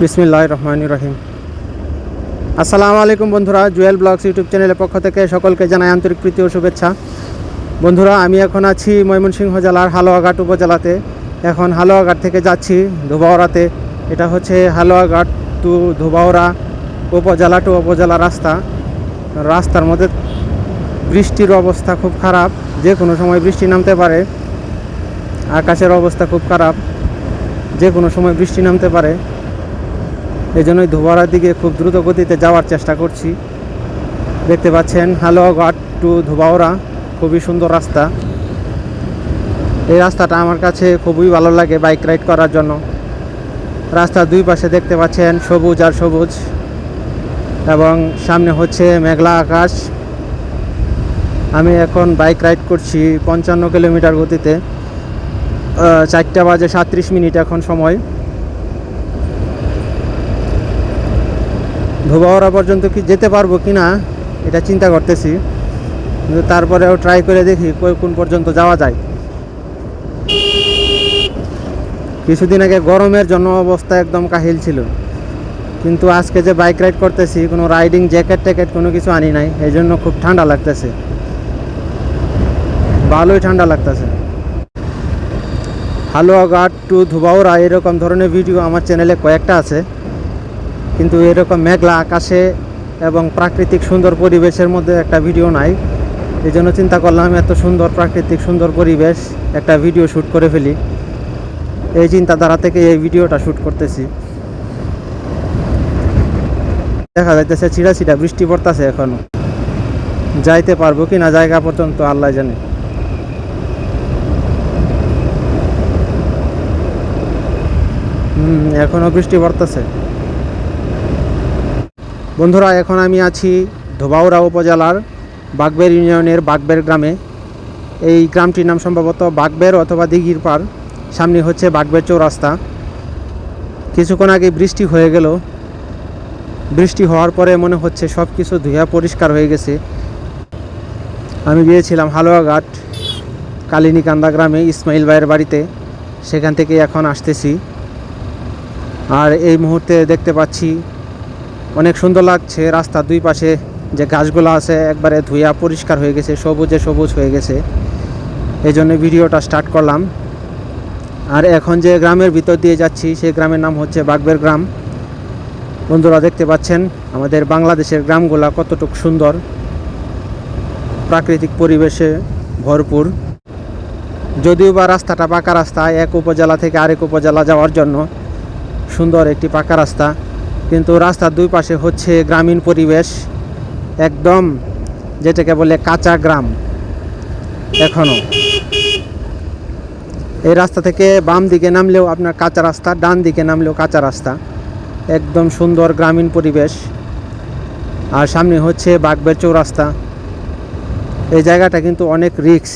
বিসমিল্লাহ রহমান রহিম আসসালামু আলাইকুম বন্ধুরা, জুয়েল ব্লগস ইউটিউব চ্যানেলের পক্ষ থেকে সকলকে জানাই আন্তরিক প্রীতি ও শুভেচ্ছা। বন্ধুরা, আমি এখন আছি ময়মনসিংহ জেলার হালুয়াঘাট উপজেলাতে। এখন হালুয়াঘাট থেকে যাচ্ছি ধুবাওড়াতে এটা হচ্ছে হালুয়াঘাট টু ধুবাওড়া উপজেলা টু উপজেলা রাস্তা। রাস্তার মধ্যে বৃষ্টির অবস্থা খুব খারাপ যে কোনো সময় বৃষ্টি নামতে পারে, আকাশের অবস্থা খুব খারাপ যে কোনো সময় বৃষ্টি নামতে পারে। এই জন্যই ধোবাড়ার দিকে খুব দ্রুত গতিতে যাওয়ার চেষ্টা করছি। দেখতে পাচ্ছেন হালুয়াঘাট টু ধোবাওড়া খুবই সুন্দর রাস্তা। এই রাস্তাটা আমার কাছে খুবই ভালো লাগে বাইক রাইড করার জন্য। রাস্তার দুই পাশে দেখতে পাচ্ছেন সবুজ আর সবুজ, এবং সামনে হচ্ছে মেঘলা আকাশ। আমি এখন বাইক রাইড করছি পঞ্চান্ন কিলোমিটার গতিতে চারটা বাজে সাঁত্রিশ মিনিট এখন সময়। ধোবাওড়া পর্যন্ত কি যেতে পারব কি না, এটা চিন্তা করতেছি। কিন্তু তারপরেও ট্রাই করে দেখি কোন পর্যন্ত যাওয়া যায়। কিছুদিন আগে গরমের জন্য অবস্থা একদম কাহিল ছিল। কিন্তু আজকে যে বাইক রাইড করতেছি, কোনো রাইডিং জ্যাকেট ট্যাকেট কোনো কিছু আনি নাই, এই জন্য খুব ঠান্ডা লাগতেছে। ভালোই ঠান্ডা লাগতেছে। হালুয়াঘাট টু ধুবাউরা এরকম ধরনের ভিডিও আমার চ্যানেলে কয়েকটা আছে। কিন্তু এরকম মেঘলা আকাশে এবং প্রাকৃতিক সুন্দর পরিবেশের মধ্যে একটা ভিডিও নাই। এই জন্য চিন্তা করলাম এত সুন্দর, প্রাকৃতিক সুন্দর পরিবেশ একটা ভিডিও শ্যুট করে ফেলি। এই চিন্তাধারা থেকে এই ভিডিওটা শ্যুট করতেছি। দেখা যাইতেছে ছিঁড়া ছিঁড়া বৃষ্টি পড়তেছে এখনও। যাইতে পারব কি না জায়গা পর্যন্ত আল্লাহ জানে। হুম এখনও বৃষ্টি পড়তেছে। বন্ধুরা, এখন আমি আছি ধোবাউড়া উপজেলার বাগবের ইউনিয়নের বাগবের গ্রামে। এই গ্রামটির নাম সম্ভবত বাগবের অথবা দিঘির পার সামনে হচ্ছে বাগবের চৌরাস্তা। কিছুক্ষণ আগে বৃষ্টি হয়ে গেল। বৃষ্টি হওয়ার পরে মনে হচ্ছে সব কিছু ধুয়া পরিষ্কার হয়ে গেছে। আমি গিয়েছিলাম হালুয়াঘাট, কালিনীকান্দা গ্রামে ইসমাইল ভাইয়ের বাড়িতে। সেখান থেকে এখন আসতেছি। আর এই মুহূর্তে দেখতে পাচ্ছি অনেক সুন্দর লাগছে রাস্তার দুই পাশে যে গাছগুলো আছে, একবারে ধুইয়া পরিষ্কার হয়ে গেছে, সবুজে সবুজ হয়ে গেছে। এই জন্য ভিডিওটা স্টার্ট করলাম। আর এখন যে গ্রামের ভিতর দিয়ে যাচ্ছি, সেই গ্রামের নাম হচ্ছে বাগবের গ্রাম। বন্ধুরা দেখতে পাচ্ছেন, আমাদের বাংলাদেশের গ্রামগুলা কতটুকু সুন্দর। প্রাকৃতিক পরিবেশে ভরপুর। যদিও বা রাস্তাটা পাকা রাস্তা, এক উপজেলা থেকে আরেক উপজেলা যাওয়ার জন্য সুন্দর একটি পাকা রাস্তা। কিন্তু রাস্তার দুই পাশে হচ্ছে গ্রামীণ পরিবেশ, একদম যেটাকে বলে কাঁচা গ্রাম, এখনও। এই রাস্তা থেকে বাম দিকে নামলেও আপনার কাঁচা রাস্তা, ডান দিকে নামলেও কাঁচা রাস্তা। একদম সুন্দর গ্রামীণ পরিবেশ। আর সামনে হচ্ছে বাগবের চৌরাস্তা। এই জায়গাটা কিন্তু অনেক রিক্স।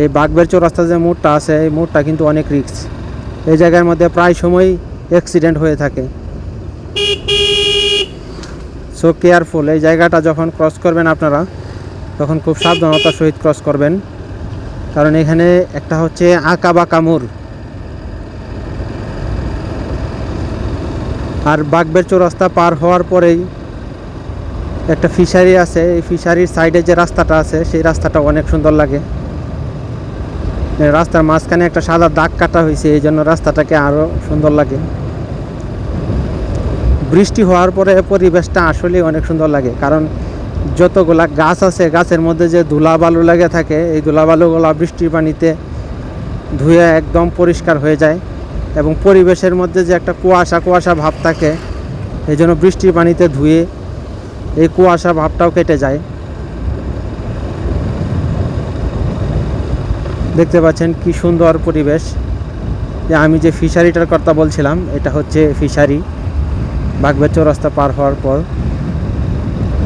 এই বাগবের চৌরাস্তা যে মোড়টা আছে, এই মোড়টা কিন্তু অনেক রিক্স। এই জায়গার মধ্যে প্রায় সময় অ্যাক্সিডেন্ট হয়ে থাকে। সো কেয়ারফুল এই জায়গাটা যখন ক্রস করবেন আপনারা, তখন খুব সাবধানতার সহিত ক্রস করবেন। কারণ এখানে একটা হচ্ছে আঁকা বাঁকা মোড়। আর বাগবের চৌরাস্তা পার হওয়ার পরেই একটা ফিশারি আছে, এই ফিশারির সাইডে যে রাস্তাটা আছে, সেই রাস্তাটা অনেক সুন্দর লাগে। রাস্তার মাঝখানে একটা সাদা দাগ কাটা হয়েছে, এই জন্য রাস্তাটাকে আরও সুন্দর লাগে। বৃষ্টি হওয়ার পরে পরিবেশটা আসলে অনেক সুন্দর লাগে, কারণ যতগুলা গাছ আছে, গাছের মধ্যে যে ধুলা বালু লেগে থাকে, এই ধুলা বালুগুলা বৃষ্টির পানিতে ধুয়ে একদম পরিষ্কার হয়ে যায় এবং পরিবেশের মধ্যে যে একটা কুয়াশা কুয়াশা ভাব থাকে, এই জন্য বৃষ্টির পানিতে ধুয়ে এই কুয়াশা ভাবটাও কেটে যায়। দেখতে পাচ্ছেন কি সুন্দর পরিবেশ। যে আমি যে ফিশারিটার কথা বলছিলাম, এটা হচ্ছে ফিশারি। বাগবের চৌরাস্তা পার হওয়ার পর।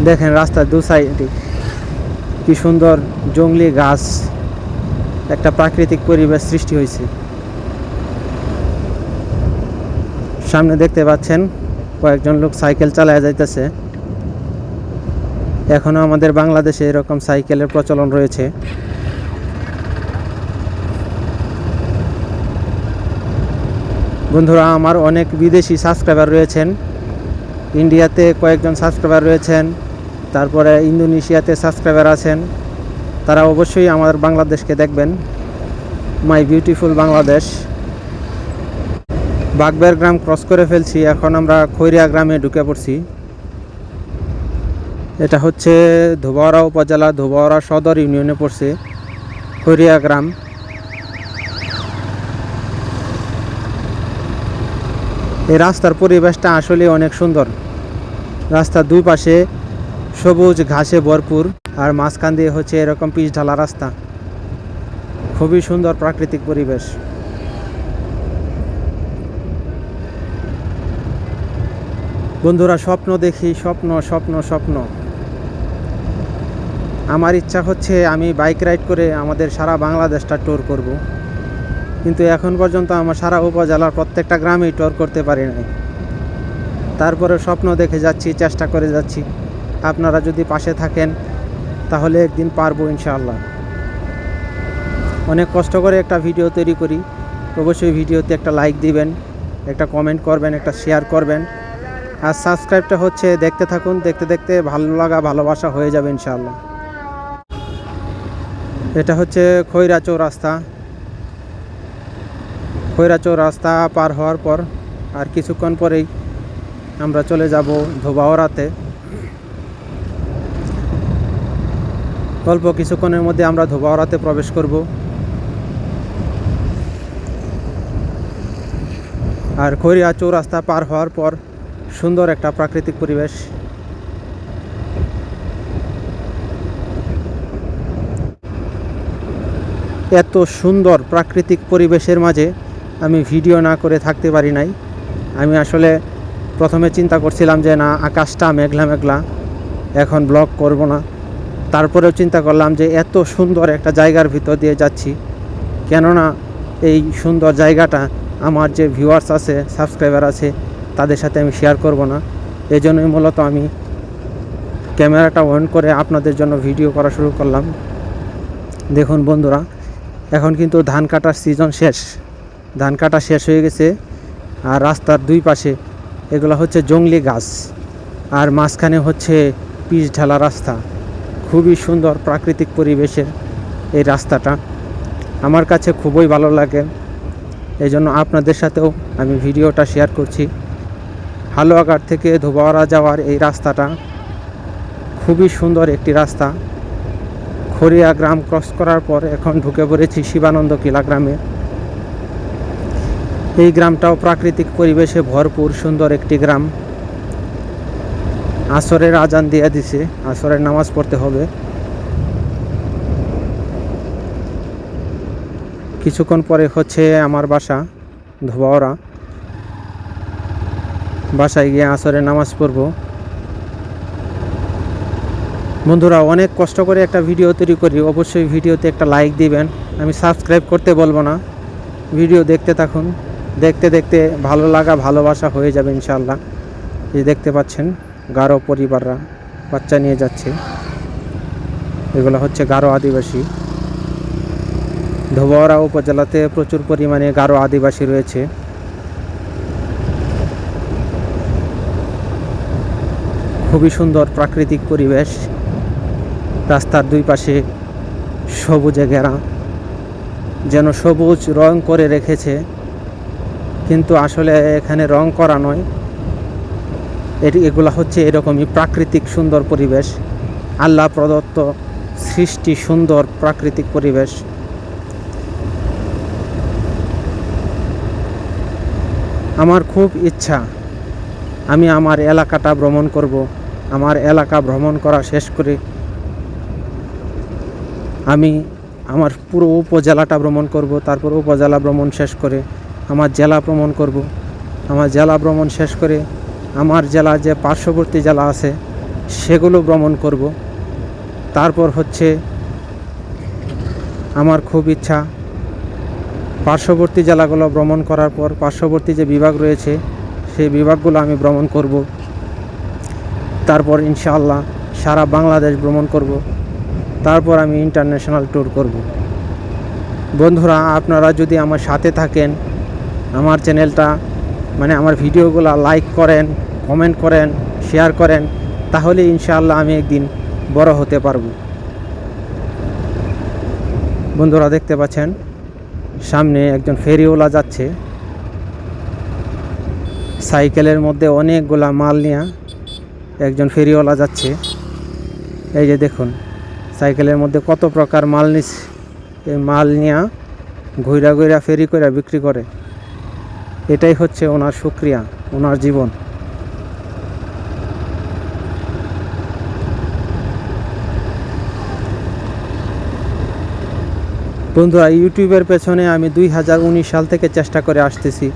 দেখেন রাস্তার দু সাইডে কি সুন্দর জঙ্গলি গাছ, একটা প্রাকৃতিক পরিবেশ সৃষ্টি হয়েছে। সামনে দেখতে পাচ্ছেন, কয়েকজন লোক সাইকেল চালায় যাইতেছে। এখনও আমাদের বাংলাদেশে এরকম সাইকেলের প্রচলন রয়েছে। বন্ধুরা, আমার অনেক বিদেশি সাবস্ক্রাইবার রয়েছেন। ইন্ডিয়াতে কয়েকজন সাবস্ক্রাইবার রয়েছেন, তারপরে ইন্দোনেশিয়াতে সাবস্ক্রাইবার আছেন। তারা অবশ্যই আমার বাংলাদেশকে দেখবেন। মাই বিউটিফুল বাংলাদেশ বাগবের গ্রাম ক্রস করে ফেলছি, এখন আমরা খৈরিয়া গ্রামে ঢুকে পড়ছি। এটা হচ্ছে ধোবাওড়া উপজেলা ধোবাওড়া সদর ইউনিয়নে পড়ছে খৈরিয়া গ্রাম। এই রাস্তার পরিবেশটা আসলে অনেক সুন্দর। রাস্তার দুই পাশে সবুজ ঘাসে ভরপুর আর মাঝখান দিয়ে হচ্ছে এরকম পিচ ঢালা রাস্তা। খুবই সুন্দর প্রাকৃতিক পরিবেশ। বন্ধুরা, স্বপ্ন দেখি, স্বপ্ন স্বপ্ন স্বপ্ন। আমার ইচ্ছা হচ্ছে আমি বাইক রাইড করে আমাদের সারা বাংলাদেশটা ট্যুর করব। কিন্তু এখন পর্যন্ত আমার সারা উপজেলার প্রত্যেকটা গ্রামেই ট্যুর করতে পারি নাই। তারপরে স্বপ্ন দেখে যাচ্ছি, চেষ্টা করে যাচ্ছি। আপনারা যদি পাশে থাকেন, তাহলে একদিন পারব ইনশাআল্লাহ। অনেক কষ্ট করে একটা ভিডিও তৈরি করি। অবশ্যই ভিডিওতে একটা লাইক দিবেন, একটা কমেন্ট করবেন, একটা শেয়ার করবেন। আর সাবস্ক্রাইবটা হচ্ছে দেখতে থাকুন, দেখতে দেখতে ভালো লাগা, ভালোবাসা হয়ে যাবে ইনশাআল্লাহ। এটা হচ্ছে খৈরা চৌরাস্তা। খৈরা রাস্তা পার হওয়ার পর আর কিছুক্ষণ পরেই আমরা চলে যাব ধোবাওড়াতে অল্প কিছুক্ষণের মধ্যে আমরা ধোবাওড়াতে প্রবেশ করব। আর খৈরিয়া চৌরাস্তা পার হওয়ার পর সুন্দর একটা প্রাকৃতিক পরিবেশ। এত সুন্দর প্রাকৃতিক পরিবেশের মাঝে আমি ভিডিও না করে থাকতে পারি নাই। আমি আসলে প্রথমে চিন্তা করছিলাম যে না, আকাশটা মেঘলা মেঘলা, এখন ব্লগ করব না। তারপরেও চিন্তা করলাম যে এত সুন্দর একটা জায়গার ভিতর দিয়ে যাচ্ছি। কেননা এই সুন্দর জায়গাটা আমার যে ভিউয়ার্স আছে সাবস্ক্রাইবার আছে, তাদের সাথে আমি শেয়ার করব না। এই জন্যই মূলত আমি ক্যামেরাটা অন করে আপনাদের জন্য ভিডিও করা শুরু করলাম। দেখুন বন্ধুরা, এখন কিন্তু ধান কাটার সিজন শেষ। ধান কাটা শেষ হয়ে গেছে আর রাস্তার দুই পাশে এগুলো হচ্ছে জংলি গাছ আর মাঝখানে হচ্ছে পিচ ঢালা রাস্তা। খুবই সুন্দর প্রাকৃতিক পরিবেশের এই রাস্তাটা। আমার কাছে খুবই ভালো লাগে। এই জন্য আপনাদের সাথেও আমি ভিডিওটা শেয়ার করছি। হালুয়াঘাট থেকে ধোবাওয়ারা যাওয়ার এই রাস্তাটা খুবই সুন্দর একটি রাস্তা। খড়িয়া গ্রাম ক্রস করার পর এখন ঢুকে পড়েছি শিবানন্দ কিলা গ্রামে। এই গ্রামটাও প্রাকৃতিক পরিবেশে ভরপুর, সুন্দর একটি গ্রাম। আসরের আজান দিয়ে দিছে, আসরের নামাজ পড়তে হবে। কিছুক্ষণ পরে হচ্ছে আমার বাসা ধোবাওরা বাসায় গিয়ে আসরের নামাজ পড়ব। বন্ধুরা, অনেক কষ্ট করে একটা ভিডিও তৈরি করি। অবশ্যই ভিডিওতে একটা লাইক দিবেন। আমি সাবস্ক্রাইব করতে বলব না। ভিডিও দেখতে থাকুন। দেখতে দেখতে ভালো লাগা, ভালোবাসা হয়ে যাবে ইনশাল্লাহ এই দেখতে পাচ্ছেন, গারো পরিবাররা বাচ্চা নিয়ে যাচ্ছে। এগুলো হচ্ছে গারো আদিবাসী। ধোবাওড়া উপজেলাতে প্রচুর পরিমাণে গারো আদিবাসী রয়েছে। খুবই সুন্দর প্রাকৃতিক পরিবেশ। রাস্তার দুই পাশে সবুজে ঘেরা। যেন সবুজ রং করে রেখেছে কিন্তু আসলে এখানে রং করা নয়। এটি, এগুলা হচ্ছে এরকমই প্রাকৃতিক সুন্দর পরিবেশ। আল্লাহ প্রদত্ত সৃষ্টি সুন্দর প্রাকৃতিক পরিবেশ। আমার খুব ইচ্ছা, আমি আমার এলাকাটা ভ্রমণ করব। আমার এলাকা ভ্রমণ করা শেষ করে। আমি আমার পুরো উপজেলাটা ভ্রমণ করব, তারপর উপজেলা ভ্রমণ শেষ করে আমার জেলা ভ্রমণ করব। আমার জেলা ভ্রমণ শেষ করে আমার জেলা যে পার্শ্ববর্তী জেলা আছে, সেগুলো ভ্রমণ করব। তারপর হচ্ছে আমার খুব ইচ্ছা পার্শ্ববর্তী জেলাগুলো ভ্রমণ করার পর পার্শ্ববর্তী যে বিভাগ রয়েছে, সেই বিভাগগুলো আমি ভ্রমণ করব। তারপর ইনশাআল্লাহ সারা বাংলাদেশ ভ্রমণ করব। তারপর আমি ইন্টারন্যাশনাল ট্যুর করব। বন্ধুরা, আপনারা যদি আমার সাথে থাকেন আমার চ্যানেলটা মানে আমার ভিডিওগুলো লাইক করেন কমেন্ট করেন শেয়ার করেন, তাহলে ইনশাআল্লাহ আমি একদিন বড় হতে পারব। বন্ধুরা দেখতে পাচ্ছেন, সামনে একজন ফেরিওয়ালা যাচ্ছে। সাইকেলের মধ্যে অনেকগুলা মাল নিয়ে একজন ফেরিওয়ালা যাচ্ছে। এই যে দেখুন, সাইকেলের মধ্যে কত প্রকার মাল নিস এই মাল নিয়ে ঘুরা ঘুরা ফেরি করে বিক্রি করে। এটাই হচ্ছে ওনার সুক্রিয়া, ওনার জীবন। বন্ধুরা, ইউটিউবের পেছনে আমি দুই হাজার উনিশ সাল থেকে চেষ্টা করে আসতেছি।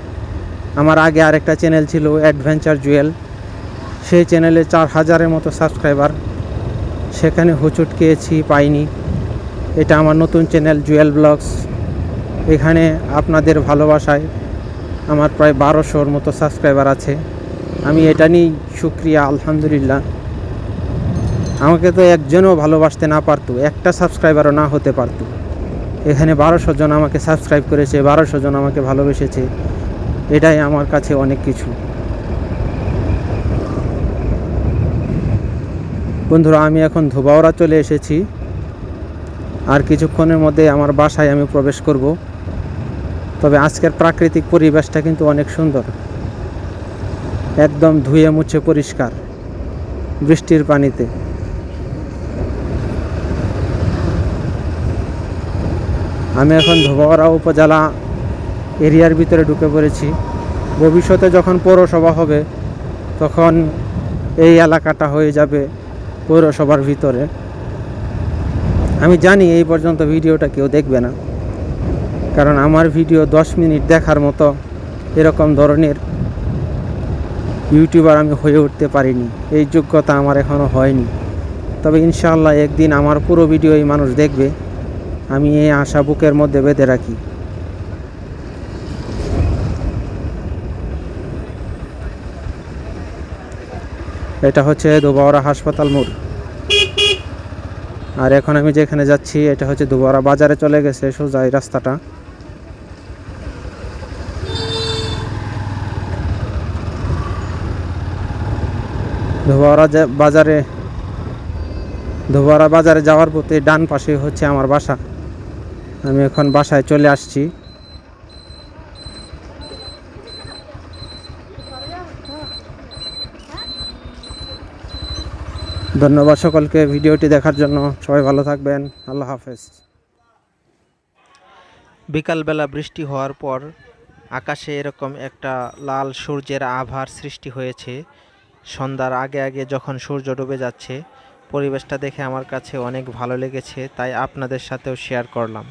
আমার আগে আরেকটা চ্যানেল ছিল অ্যাডভেঞ্চার জুয়েল। সেই চ্যানেলে চার হাজারের মতো সাবস্ক্রাইবার। সেখানে হোঁচট খেয়েছি, পাইনি। এটা আমার নতুন চ্যানেল জুয়েল ব্লগস। এখানে আপনাদের ভালোবাসায় আমার প্রায় বারোশোর মতো সাবস্ক্রাইবার আছে। আমি এটা নিয়েই সুক্রিয়া আলহামদুলিল্লাহ। আমাকে তো একজনও ভালোবাসতে না পারতো, একটা সাবস্ক্রাইবারও না হতে পারতো। এখানে বারোশো জন আমাকে সাবস্ক্রাইব করেছে, বারোশো জন আমাকে ভালোবেসেছে। এটাই আমার কাছে অনেক কিছু। বন্ধুরা, আমি এখন ধোবাওড়া চলে এসেছি। আর কিছুক্ষণের মধ্যে আমার বাসায় আমি প্রবেশ করব। তবে আজকের প্রাকৃতিক পরিবেশটা কিন্তু অনেক সুন্দর। একদম ধুয়ে মুছে পরিষ্কার বৃষ্টির পানিতে। আমি এখন ধোবাওড়া উপজেলা এরিয়ার ভিতরে ঢুকে পড়েছি। ভবিষ্যতে যখন পৌরসভা হবে, তখন এই এলাকাটা হয়ে যাবে পৌরসভার ভিতরে। আমি জানি এই পর্যন্ত ভিডিওটা কেউ দেখবে না। কারণ আমার ভিডিও দশ মিনিট দেখার মতো এরকম ধরনের ইউটিউবার আমি হয়ে উঠতে পারিনি। এই যোগ্যতা আমার এখনও হয়নি। তবে ইনশাআল্লাহ একদিন আমার পুরো ভিডিও এই মানুষ দেখবে। আমি এই আশা বুকের মধ্যে বেঁধে রাখি। এটা হচ্ছে দুবাওয়ারা হাসপাতাল মোড়। আর এখন আমি যেখানে যাচ্ছি, এটা হচ্ছে দুবাওয়ারা বাজারে চলে গেছে সোজা এই রাস্তাটা। ধোবাওয়ারা যে- বাজারে ধোবাওয়ারা বাজারে যাওয়ার পথে ডান পাশে হচ্ছে আমার বাসা। আমি এখন বাসায় চলে আসছি। ধন্যবাদ সকলকে ভিডিওটি দেখার জন্য। সবাই ভালো থাকবেন। আল্লাহ হাফেজ। বিকালবেলা বৃষ্টি হওয়ার পর আকাশে এরকম একটা লাল সূর্যের আভার সৃষ্টি হয়েছে। সন্ধ্যার আগে আগে যখন সূর্য ডুবে যাচ্ছে, পরিবেশটা দেখে আমার কাছে অনেক ভালো লেগেছে, তাই আপনাদের সাথেও শেয়ার করলাম।